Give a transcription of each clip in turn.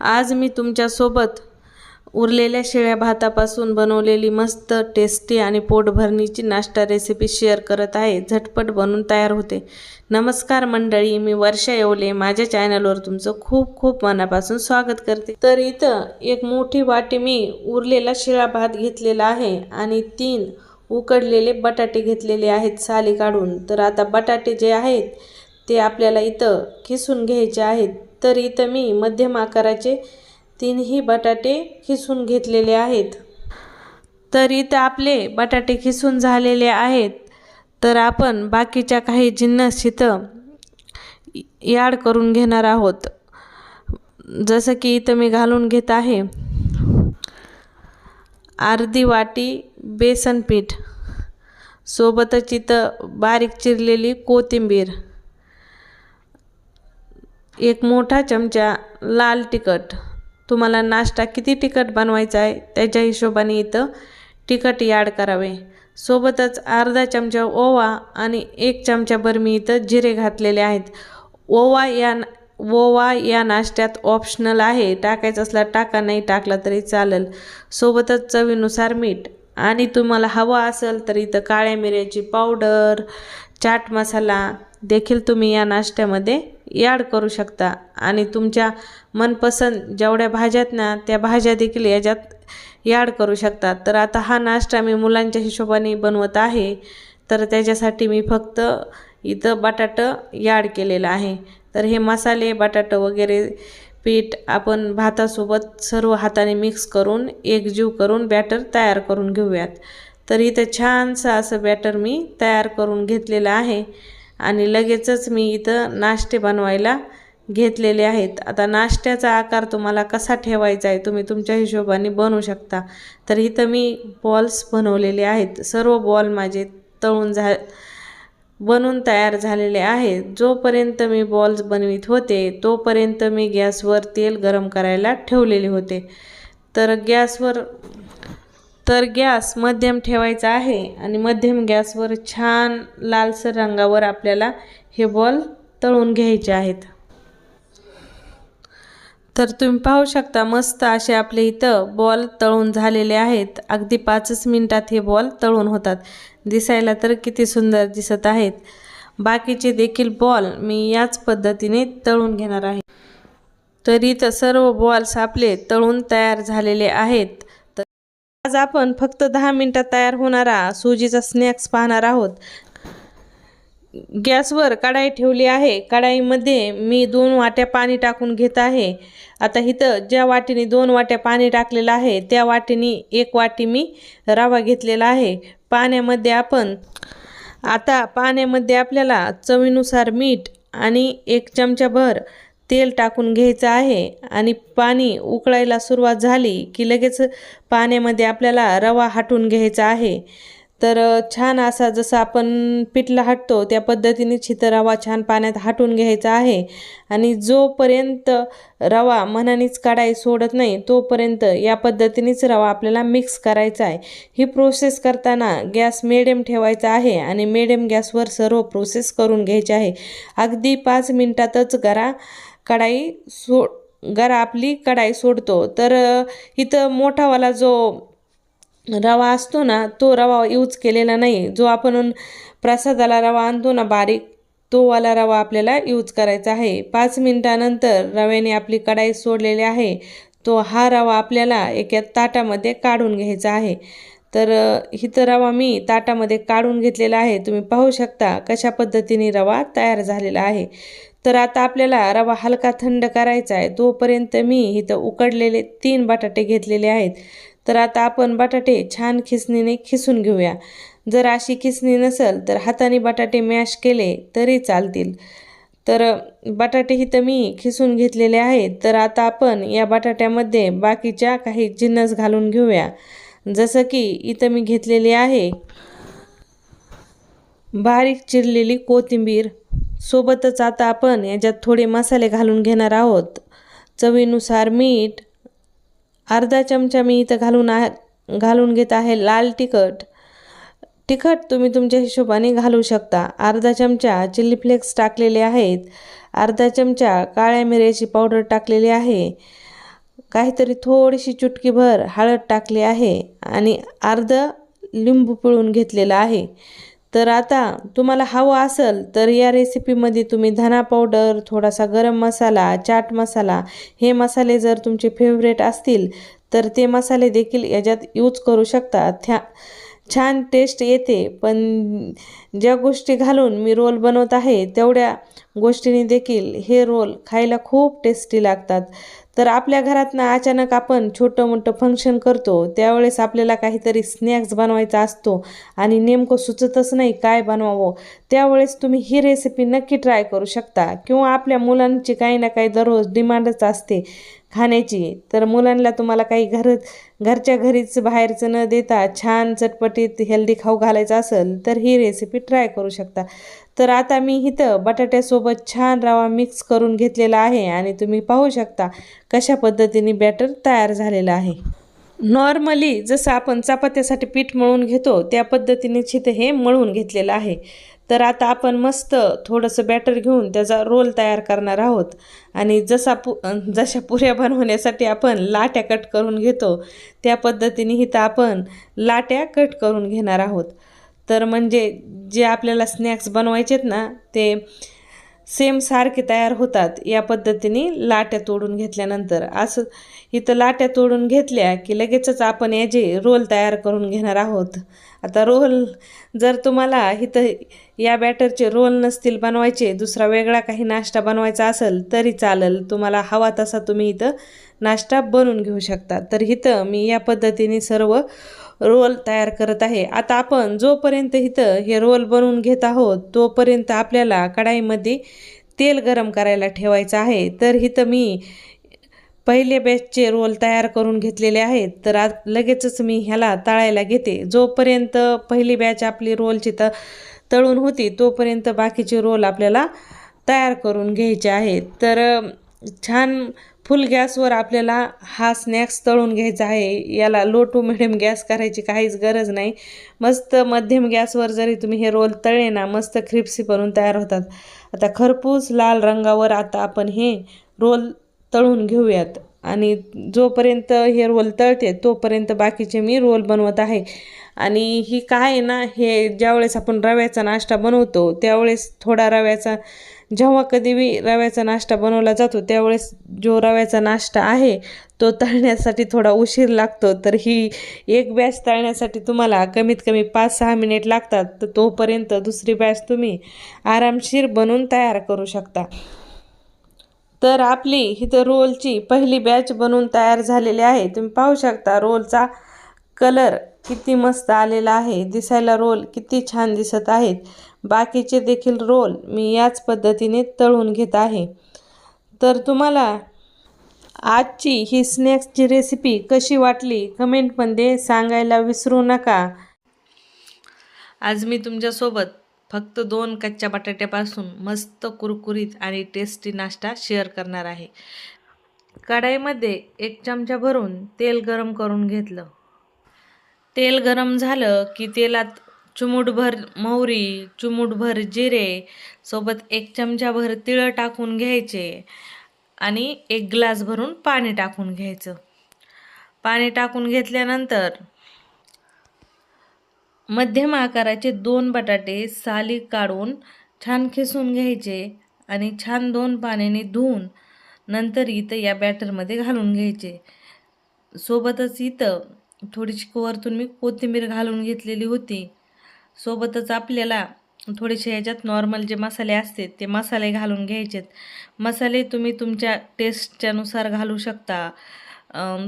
आज मी तुमच्यासोबत उरलेल्या शिळ्या भातापासून बनवलेली मस्त टेस्टी आणि पोटभरणीची नाश्ता रेसिपी शेअर करत आहे. झटपट बनून तयार होते. नमस्कार मंडळी मी वर्षा येवले. माझ्या चॅनलवर तुमचं खूप खूप मनापासून स्वागत करते. तर इथं एक मोठी वाटी मी उरलेला शिळा भात घेतलेला आहे आणि तीन उकडलेले बटाटे घेतलेले आहेत साली काढून. तर आता बटाटे जे आहेत ते आपल्याला इथं किसून घ्यायचे आहेत. तर इथं मी मध्यम आकाराचे तीनही बटाटे खिसून घेतलेले आहेत. तर इथं आपले बटाटे खिसून झालेले आहेत. तर आपण बाकीच्या काही जिन्नस इथं याड करून घेणार आहोत. जसं की इथं मी घालून घेत आहे. अर्धी वाटी बेसन पीठ. सोबतच इथं बारीक चिरलेली कोथिंबीर. एक मोठा चमचा लाल तिखट. तुम्हाला नाश्ता किती तिखट बनवायचा आहे त्याच्या हिशोबाने इथं तिखट याड करावे. सोबतच अर्धा चमचा ओवा आणि एक चमचाभर मी इथं जिरे घातलेले आहेत. ओवा या ओवा या नाश्त्यात ऑप्शनल आहे. टाकायचं असला टाका नाही टाकला तरी चालेल. सोबतच चवीनुसार मीठ. आणि तुम्हाला हवा असेल तर इथं काळ्या मिऱ्याची पावडर चाट मसाला देखील तुम्ही या नाश्त्यामध्ये याड करू शकता. आणि तुमच्या मनपसंत जेवढ्या भाज्यात ना त्या भाज्या देखील याच्यात याड करू शकता. तर आता हा नाश्ता मी मुलांच्या हिशोबाने बनवत आहे. तर त्याच्यासाठी मी फक्त इथं बटाटं याड केलेलं आहे. तर हे मसाले बटाटं वगैरे पीठ आपण भातासोबत सर्व हाताने मिक्स करून एकजीव करून बॅटर तयार करून घेऊयात. तर इथं छानसं असं बॅटर मी तयार करून घेतलेलं आहे. आणि लगेचच मी इथं नाश्ते बनवायला घेतलेले आहेत. आता नाश्त्याचा आकार तुम्हाला कसा ठेवायचा आहे तुम्ही तुमच्या हिशोबाने बनवू शकता. तर इथं मी बॉल्स बनवलेले आहेत. सर्व बॉल माझे तळून झा बनून तयार झालेले आहेत जोपर्यंत मी बॉल्स बनवित होते तोपर्यंत मी गॅसवर तेल गरम करायला ठेवलेले होते. तर गॅसवर तर गॅस मध्यम ठेवायचा आहे आणि मध्यम गॅसवर छान लालसर रंगावर आपल्याला हे बॉल तळून घ्यायचे आहेत. तर तुम्ही पाहू शकता मस्त असे आपले इथं बॉल तळून झालेले आहेत. अगदी पाचच मिनटात हे बॉल तळून होतात. दिसायला तर किती सुंदर दिसत आहेत. बाकीचे देखील बॉल मी याच पद्धतीने तळून घेणार आहे. तर इथं सर्व बॉल्स आपले तळून तयार झालेले आहेत. आज आपण फक्त दहा मिनटात तयार होणारा सुजीचा स्नॅक्स पाहणार आहोत. गॅसवर कढाई ठेवली आहे. कढाईमध्ये मी दोन वाट्या पाणी टाकून घेत आहे. आता इथं ज्या वाटीने दोन वाट्या पाणी टाकलेलं आहे त्या वाटीने एक वाटी मी रवा घेतलेला आहे. पाण्यामध्ये आपण आता पाण्यामध्ये आपल्याला चवीनुसार मीठ आणि एक चमचाभर तेल टाकून घ्यायचं आहे आणि पाणी उकळायला सुरुवात झाली की लगेच पाण्यामध्ये आपल्याला रवा हाटून घ्यायचा आहे. तर छान असा जसं आपण पिठला हाटतो त्या पद्धतीने छितं रवा छान पाण्यात हाटून घ्यायचा आहे. आणि जोपर्यंत रवा मनानेच काढाय सोडत नाही तोपर्यंत या पद्धतीनेच रवा आपल्याला मिक्स करायचा आहे. ही प्रोसेस करताना गॅस मिडियम ठेवायचा आहे आणि मिडियम गॅसवर सर्व प्रोसेस करून घ्यायची आहे. अगदी पाच मिनटातच करा. कढाई सो गरा आपली कढाई सोडतो तर इथं मोठावाला जो रवा असतो ना तो रवा यूज केलेला नाही. जो आपण प्रसादाला रवा आणतो ना बारीक तो वाला रवा आपल्याला यूज करायचा आहे. पाच मिनटानंतर रव्याने आपली कढाई सोडलेली आहे तो हा रवा आपल्याला एका ताटामध्ये काढून घ्यायचा आहे. तर इथं रवा मी ताटामध्ये काढून घेतलेला आहे. तुम्ही पाहू शकता कशा पद्धतीने रवा तयार झालेला आहे. तर आता आपल्याला रवा हलका थंड करायचा आहे. तोपर्यंत मी इथं उकडलेले तीन बटाटे घेतलेले आहेत. तर आता आपण बटाटे छान खिसणीने खिसून घेऊया. जर अशी खिसणी नसेल तर हाताने बटाटे मॅश केले तरी चालतील. तर बटाटे इथं मी खिसून घेतलेले आहेत. तर आता आपण या बटाट्यामध्ये बाकीच्या काही जिन्नस घालून घेऊया. जसं की इथं मी घेतलेली आहे. बारीक चिरलेली कोथिंबीर. सोबतच आता आपण याच्यात थोडे मसाले घालून घेणार आहोत. चवीनुसार मीठ अर्धा चमचा मी इथं घालून आ घालून घेत आहे लाल तिखट. तिखट तुम्ही तुमच्या हिशोबाने घालू शकता. अर्धा चमचा चिल्ली फ्लेक्स टाकलेले आहेत. अर्धा चमचा काळ्या मिऱ्याची पावडर टाकलेली आहे. काहीतरी थोडीशी चुटकीभर हळद टाकली आहे आणि अर्ध लिंबू पिळून घेतलेलं आहे. तर आता तुम्हाला हवं असेल तर या रेसिपीमध्ये तुम्ही धना पावडर थोडासा गरम मसाला चाट मसाला हे मसाले जर तुमचे फेवरेट असतील तर ते मसाले देखील याच्यात यूज करू शकता. थ्या छान टेस्ट येते. पण ज्या गोष्टी घालून मी रोल बनवत आहे तेवढ्या गोष्टीने देखील हे रोल खायला खूप टेस्टी लागतात. तर आपल्या घरात ना अचानक आपण छोटं मोठं फंक्शन करतो त्यावेळेस आपल्याला काहीतरी स्नॅक्स बनवायचा असतो आणि नेमकं सुचतच नाही काय बनवावं त्यावेळेस तुम्ही ही रेसिपी नक्की ट्राय करू शकता. किंवा आपल्या मुलांची काही ना काही दररोज डिमांडच असते खाण्याची. तर मुलांना तुम्हाला काही घर घरच्या घरीच बाहेरचं न देता छान चटपटीत हेल्दी खाऊ घालायचं असेल तर ही रेसिपी ट्राय करू शकता. तर आता मी इथं बटाट्यासोबत छान रवा मिक्स करून घेतलेला आहे आणि तुम्ही पाहू शकता कशा पद्धतीने बॅटर तयार झालेलं आहे. नॉर्मली जसं आपण चपात्यासाठी पीठ मळून घेतो त्या पद्धतीनेच इथं हे मळून घेतलेलं आहे. तर आता आपण मस्त थोडंसं बॅटर घेऊन त्याचा रोल तयार करणार आहोत. आणि जसा पु जशा पुऱ्या बनवण्यासाठी आपण लाट्या कट करून घेतो त्या पद्धतीने इथं आपण लाट्या कट करून घेणार आहोत. तर म्हणजे जे आपल्याला स्नॅक्स बनवायचे आहेत ना ते सेम सारखे तयार होतात. या पद्धतीने लाट्या तोडून घेतल्यानंतर. असं इथं लाट्या तोडून घेतल्या की लगेचच आपण याचे रोल तयार करून घेणार आहोत. आता रोल जर तुम्हाला इथं या बॅटरचे रोल नसतील बनवायचे दुसरा वेगळा काही नाश्ता बनवायचा असेल तरी चालेल. तुम्हाला हवा तसा तुम्ही इथं नाश्ता बनवून घेऊ शकता. तर इथं मी या पद्धतीने सर्व रोल तयार करत आहे. आता आपण जोपर्यंत इथं हे रोल बनवून घेत आहोत तोपर्यंत आपल्याला कढाईमध्ये तेल गरम करायला ठेवायचं आहे. तर इथं मी पहिले बॅचचे रोल तयार करून घेतलेले आहेत. तर आज लगेचच मी ह्याला तळायला घेते. जोपर्यंत पहिली बॅच आपली रोलची त तळून होती तोपर्यंत बाकीचे रोल आपल्याला तयार करून घ्यायचे आहेत. तर छान फुल गॅसवर आपल्याला हा स्नॅक्स तळून घ्यायचा आहे. याला लो टू मिडियम गॅस करायची काहीच गरज नाही. मस्त मध्यम गॅसवर जरी तुम्ही हे रोल तळले ना मस्त क्रिप्सी बनून तयार होतात. आता खरपूस लाल रंगावर आता आपण हे रोल तळून घेऊयात. आणि जोपर्यंत हे रोल तळते तोपर्यंत बाकीचे मी रोल बनवत आहे. आणि ही काय आहे ना हे ज्यावेळेस आपण रव्याचा नाश्ता बनवतो त्यावेळेस थोडा रव्याचा जेव्हा कधी रव्याचा नाश्ता बनवला जातो त्यावेळेस जो रव्याचा नाश्ता आहे तो तळण्यासाठी थोडा उशीर लागतो. तर ही एक बॅच तळण्यासाठी तुम्हाला कमीत कमी पाच सहा मिनिट लागतात. तर तोपर्यंत दुसरी बॅच तुम्ही आरामशीर बनवून तयार करू शकता. तर आपली इथं रोलची पहिली बॅच बनवून तयार झालेली आहे. तुम्ही पाहू शकता रोलचा कलर किती मस्त आलेला आहे. दिसायला रोल किती छान दिसत आहेत. बाकीचे देखील रोल मी याच पद्धतीने तळून घेत आहे. तर तुम्हाला आजची ही स्नॅक्सची रेसिपी कशी वाटली कमेंटमध्ये सांगायला विसरू नका. आज मी तुमच्यासोबत फक्त दोन कच्च्या बटाट्यापासून मस्त कुरकुरीत आणि टेस्टी नाश्ता शेअर करणार आहे. कढाईमध्ये एक चमचा भरून तेल गरम करून घेतलं. तेल गरम झालं की तेलात चुमूटभर मोहरी चुमूटभर जिरे सोबत एक चमचाभर तिळं टाकून घ्यायचे आणि एक ग्लास भरून पाणी टाकून घ्यायचं. पाणी टाकून घेतल्यानंतर मध्यम आकाराचे दोन बटाटे साली काढून छान खिसून घ्यायचे आणि छान दोन पाण्याने धुवून नंतर इथं या बॅटरमध्ये घालून घ्यायचे. सोबतच इथं थोडीशी वरतून मी कोथिंबीर घालून घेतलेली होती. सोबतच आपल्याला थोडेसे ह्याच्यात नॉर्मल जे मसाले असते ते मसाले घालून घ्यायचेत. मसाले तुम्ही तुमच्या टेस्टच्यानुसार घालू शकता.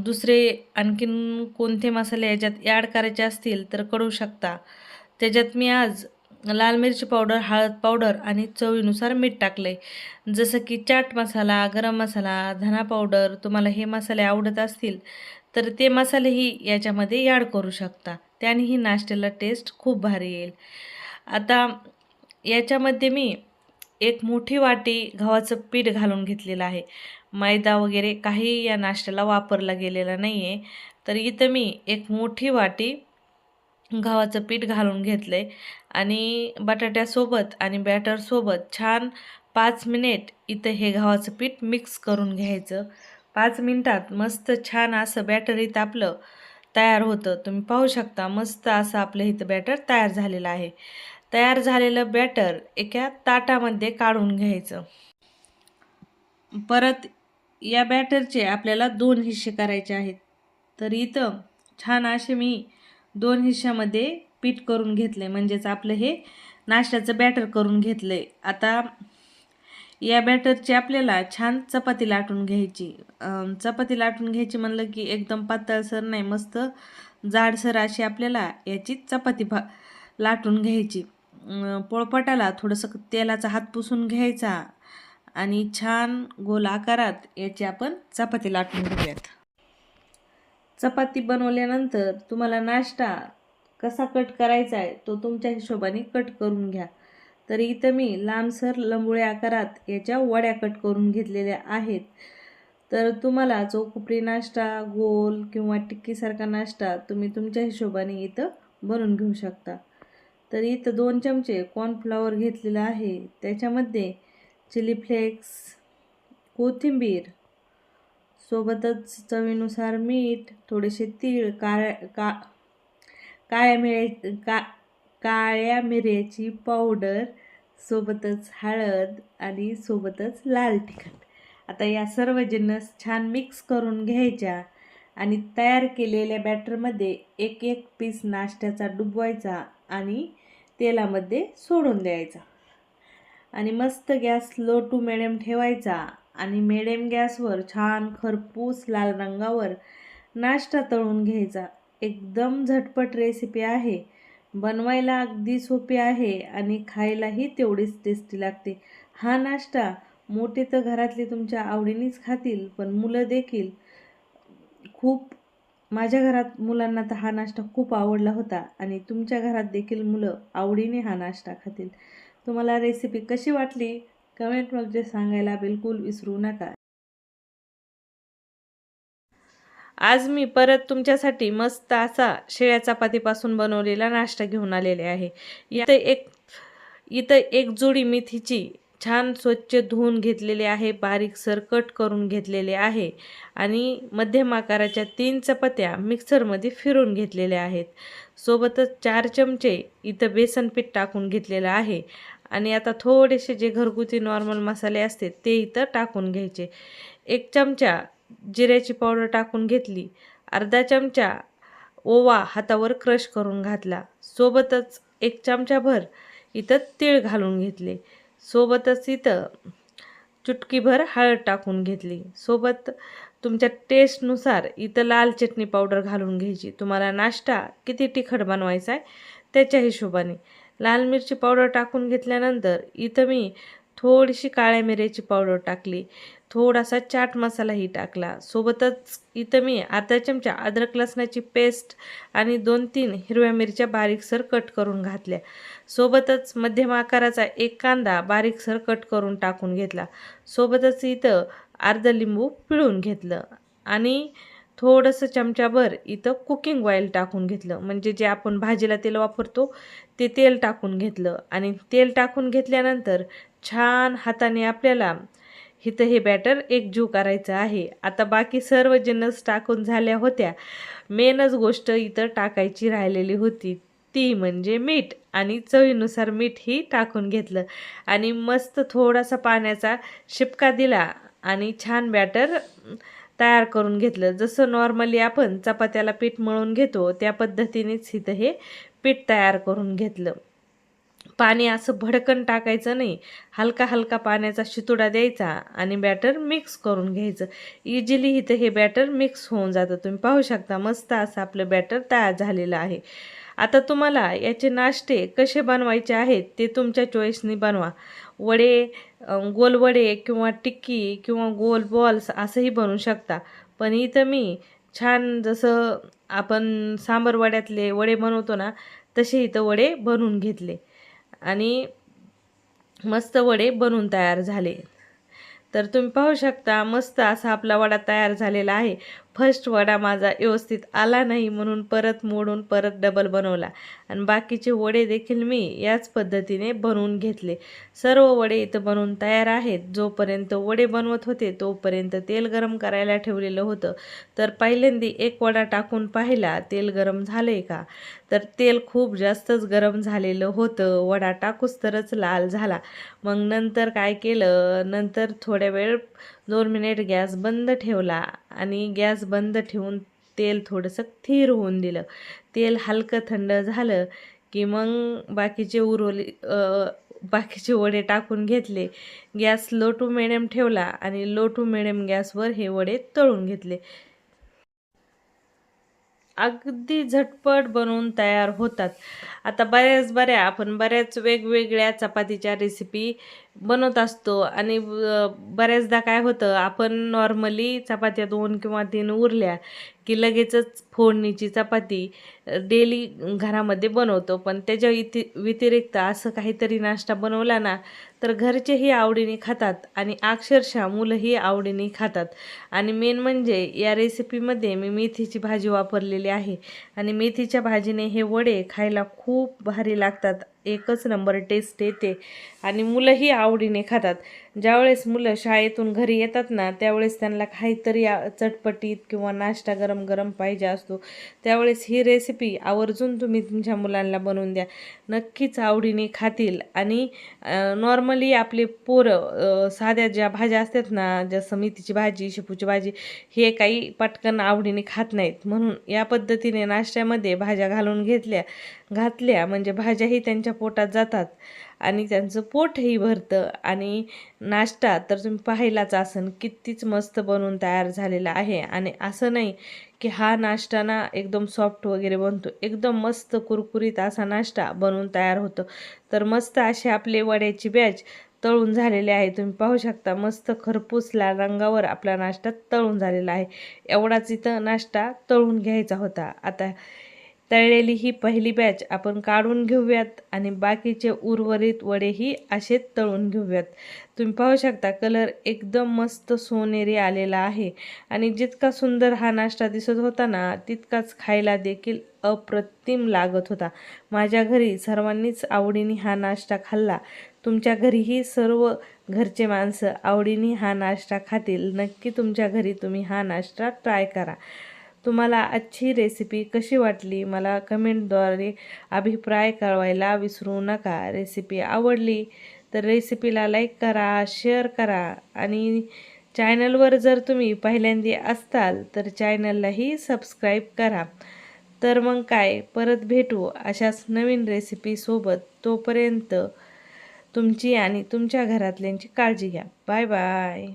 दुसरे आणखीन कोणते मसाले याच्यात ॲड करायचे असतील तर करू शकता. त्याच्यात मी आज लाल मिरची पावडर हळद पावडर आणि चवीनुसार मीठ टाकले जसं की चाट मसाला गरम मसाला धना पावडर तुम्हाला हे मसाले आवडत असतील तर ते मसालेही याच्यामध्ये ॲड करू शकता. त्यानेही नाश्त्याला टेस्ट खूप भारी येईल. आता याच्यामध्ये मी एक मोठी वाटी गव्हाचं पीठ घालून घेतलेलं आहे. मैदा वगैरे काही या नाश्त्याला वापरला गेलेला नाही आहे तर इथं मी एक मोठी वाटी गव्हाचं पीठ घालून घेतलं आहे आणि बटाट्यासोबत आणि बॅटरसोबत छान पाच मिनिट इथं हे गव्हाचं पीठ मिक्स करून घ्यायचं. पाच मिनिटात मस्त छान असं बॅटर इथं आपलं तयार होतं. तुम्ही पाहू शकता मस्त असं आपलं इथं बॅटर तयार झालेलं आहे. तयार झालेलं बॅटर एका ताटामध्ये काढून घ्यायचं. परत या बॅटरचे आपल्याला दोन हिस्से करायचे आहेत. तर इथं छान असे मी दोन हिश्श्यामध्ये पीठ करून घेतले म्हणजेच आपलं हे नाश्त्याचं बॅटर करून घेतलं आहे आता या बॅटरची आपल्याला छान चपाती लाटून घ्यायची. चपाती लाटून घ्यायची म्हणलं की एकदम पातळसर नाही मस्त जाडसर अशी आपल्याला याची चपाती भा लाटून घ्यायची. पोळपाटाला थोडंसं तेलाचा हात पुसून घ्यायचा आणि छान गोल आकारात याची आपण चपाती लाटून घेऊयात. चपाती बनवल्यानंतर तुम्हाला नाश्ता कसा कट करायचा आहे तो तुमच्या हिशोबाने कट करून घ्या. तर इथं मी लांबसर लंबुळे आकारात याच्या वड्या कट करून घेतलेल्या आहेत. तर तुम्हाला चौकुपरी नाश्ता गोल किंवा टिक्कीसारखा नाश्ता तुम्ही तुमच्या हिशोबाने इथं बनवून घेऊ शकता. तर इथं दोन चमचे कॉर्नफ्लॉवर घेतलेलं आहे. त्याच्यामध्ये चिली फ्लेक्स कोथिंबीर सोबतच चवीनुसार मीठ थोडेसे तीळ काळ्या का काळ्या मिरे का काळ्या मिऱ्याची पावडर सोबतच हळद आणि सोबतच लाल तिखट. आता या सर्व जिन्नस छान मिक्स करून घ्यायच्या आणि तयार केलेल्या बॅटरमध्ये एक एक पीस नाश्त्याचा डुबवायचा आणि तेलामध्ये सोडून द्यायचा. आणि मस्त गॅस लो टू मिडियम ठेवायचा आणि मिडियम गॅसवर छान खरपूस लाल रंगावर नाश्ता तळून घ्यायचा. एकदम झटपट रेसिपी आहे. बनवायला अगदी सोपी आहे आणि खायलाही तेवढीच टेस्टी लागते. हा नाश्ता मोठे तर घरातले तुमच्या आवडीनेच खातील पण मुलं देखील. खूप माझ्या घरात मुलांना तर हा नाश्ता खूप आवडला होता आणि तुमच्या घरात देखील मुलं आवडीने हा नाश्ता खातील. तुम्हाला रेसिपी कशी वाटली? कमेंटमध्ये सांगायला बिलकुल विसरू नका. आज मी परत तुमच्यासाठी मस्त असा शेळ्या चपातीपासून बनवलेला नाश्ता घेऊन आलेले आहे. इथं एक इथं एक जोडी मेथीची छान स्वच्छ धुवून घेतलेले आहे बारीक कट करून घेतलेले आहे आणि मध्यम आकाराच्या तीन चपात्या मिक्सरमध्ये फिरून घेतलेल्या आहेत. सोबतच चार चमचे इथं बेसन पीठ टाकून घेतलेलं आहे आणि आता थोडेसे जे घरगुती नॉर्मल मसाले असते ते इथं टाकून घ्यायचे. एक चमचा जिऱ्याची पावडर टाकून घेतली. अर्धा चमचा ओवा हातावर क्रश करून घातला. सोबतच एक चमचाभर इथं तीळ घालून घेतले. सोबतच इथं चुटकीभर हळद टाकून घेतली. सोबत तुमच्या टेस्टनुसार इथं लाल चटणी पावडर घालून घ्यायची. तुम्हाला नाश्ता किती तिखट बनवायचा आहे त्याच्या हिशोबाने. लाल मिरची पावडर टाकून घेतल्यानंतर इथं मी थोडीशी काळ्या मिऱ्याची पावडर टाकली. थोडासा चाट मसालाही टाकला. सोबतच इथं मी अर्धा चमचा अद्रक लसणाची पेस्ट आणि दोन तीन हिरव्या मिरच्या बारीकसर कट करून घातल्या. सोबतच मध्यम आकाराचा एक कांदा बारीकसर कट करून टाकून घेतला. सोबतच इथं अर्ध लिंबू पिळून घेतलं आणि थोडंसं चमचाभर इथं कुकिंग ऑइल टाकून घेतलं. म्हणजे जे आपण भाजीला तेल वापरतो ते तेल टाकून घेतलं. आणि तेल टाकून घेतल्यानंतर छान हाताने आपल्याला इथं हे बॅटर एकजीव करायचं आहे. आता बाकी सर्व जिन्नस टाकून झाल्या होत्या मेनच गोष्ट इथं टाकायची राहिलेली होती. ती म्हणजे मीठ. आणि चवीनुसार मीठही टाकून घेतलं. आणि मस्त थोडासा पाण्याचा शिपका दिला. आणि छान बॅटर तयार करून घेतलं. जसं नॉर्मली आपण चपात्याला पीठ मळून घेतो त्या पद्धतीनेच इथं हे पीठ तयार करून घेतलं. पाणी असं भडकन टाकायचं नाही. हलका हलका पाण्याचा शितुडा द्यायचा आणि बॅटर मिक्स करून घ्यायचं. इझिली इथं हे बॅटर मिक्स होऊन जातं. तुम्ही पाहू शकता मस्त असं आपलं बॅटर तयार झालेलं आहे. आता तुम्हाला याचे नाश्ते कसे बनवायचे आहेत ते तुमच्या चॉईसनी बनवा. वडे गोलवडे किंवा टिक्की किंवा गोल बॉल्स असंही बनवू शकता. पण इथं मी छान जसं आपण सांबर वड्यातले वडे बनवतो ना तसे इथं वडे बनवून घेतले. आणि मस्त वडे बनवून तयार झाले. तर तुम्ही पाहू शकता मस्त असा आपला वडा तयार झालेला आहे. फर्स्ट वडा माझा व्यवस्थित आला नाही म्हणून परत मोडून परत डबल बनवला. आणि बाकीचे वडे देखील मी याच पद्धतीने बनवून घेतले. सर्व वडे इथं बनवून तयार आहेत. जोपर्यंत वडे बनवत होते तोपर्यंत तेल गरम करायला ठेवलेलं होतं. तर पहिल्यांदा एक वडा टाकून पाहिला तेल गरम झाले का? तर तेल खूप जास्तच गरम झालेलं होतं. वडा टाकूस तरच लाल झाला. मग नंतर काय केलं? नंतर थोड्या वेळ दोन मिनिट गॅस बंद ठेवला आणि गॅस बंद ठेवून तेल थोडंसं स्थिर होऊन दिलं. तेल हलकं थंड झालं की मग बाकीचे उरवले बाकीचे वडे टाकून घेतले. गॅस लो टू मिडियम ठेवला आणि लो टू मिडियम गॅसवर हे वडे तळून घेतले. अगदी झटपट बनवून तयार होतात. आता बऱ्याच बऱ्या आपण बऱ्याच वेगवेगळ्या चपातीच्या रेसिपी बनवत असतो. आणि बऱ्याचदा काय होतं आपण नॉर्मली चपात्या दोन किंवा तीन उरल्या की लगेचच फोडणीची चपाती डेली घरामध्ये बनवतो. पण त्याच्या इति व्यतिरिक्त असं काहीतरी नाश्ता बनवला ना तर घरचेही आवडीने खातात आणि अक्षरशः मुलंही आवडीने खातात. आणि मेन म्हणजे या रेसिपीमध्ये मी मेथीची भाजी वापरलेली आहे. आणि मेथीच्या भाजीने हे वडे खायला खूप भारी लागतात. एकच नंबर टेस्ट येते आणि मुलंही आवडीने खातात. ज्यावेळेस मुलं शाळेतून घरी येतात ना त्यावेळेस त्यांना काहीतरी चटपटीत किंवा नाश्ता गरम गरम पाहिजे असतो. त्यावेळेस ही रेसिपी आवर्जून तुम्ही तुमच्या मुलांना बनवून द्या. नक्कीच आवडीने खातील. आणि नॉर्मली आपले पोरं साध्या ज्या भाज्या असतात ना जसं मेथीची भाजी शेपूची भाजी हे काही पटकन आवडीने खात नाहीत. म्हणून या पद्धतीने नाश्त्यामध्ये भाज्या घालून घेतल्या घातल्या. म्हणजे भाज्याही त्यांच्या पोटात जातात. आणि त्यांचं पोटही भरतं आणि नाश्ता तर तुम्ही पाहिलाच असन कितीच मस्त बनवून तयार झालेला आहे. आणि असं नाही की हा नाश्ता ना एकदम सॉफ्ट वगैरे बनतो एकदम मस्त कुरकुरीत असा नाश्ता बनवून तयार होतो. तर मस्त असे आपले वड्याची बॅच तळून झालेले आहे. तुम्ही पाहू शकता मस्त खरपूस लाल रंगावर आपला नाश्ता तळून झालेला आहे. एवढाच इथं नाश्ता तळून घ्यायचा होता. आता तळलेली ही पहिली बॅच आपण काढून घेऊयात आणि बाकीचे उर्वरित वडेही असेच तळून घेऊयात. तुम्ही पाहू शकता कलर एकदम मस्त सोनेरी आलेला आहे. आणि जितका सुंदर हा नाश्ता दिसत होता ना तितकाच खायला देखील अप्रतिम लागत होता. माझ्या घरी सर्वांनीच आवडीने हा नाश्ता खाल्ला. तुमच्या घरीही सर्व घरचे माणसं आवडीने हा नाश्ता खातील. नक्की तुमच्या घरी तुम्ही हा नाश्ता ट्राय करा. तुम्हाला आजची रेसिपी कशी वाटली? मला कमेंटद्वारे अभिप्राय कळवायला विसरू नका. रेसिपी आवडली तर रेसिपीला लाईक करा शेअर करा आणि चॅनलवर जर तुम्ही पहिल्यांदा असताल तर चॅनललाही सबस्क्राईब करा. तर मग काय? परत भेटू अशाच नवीन रेसिपीसोबत तोपर्यंत तुमची आणि तुमच्या घरातल्यांची काळजी घ्या. Bye bye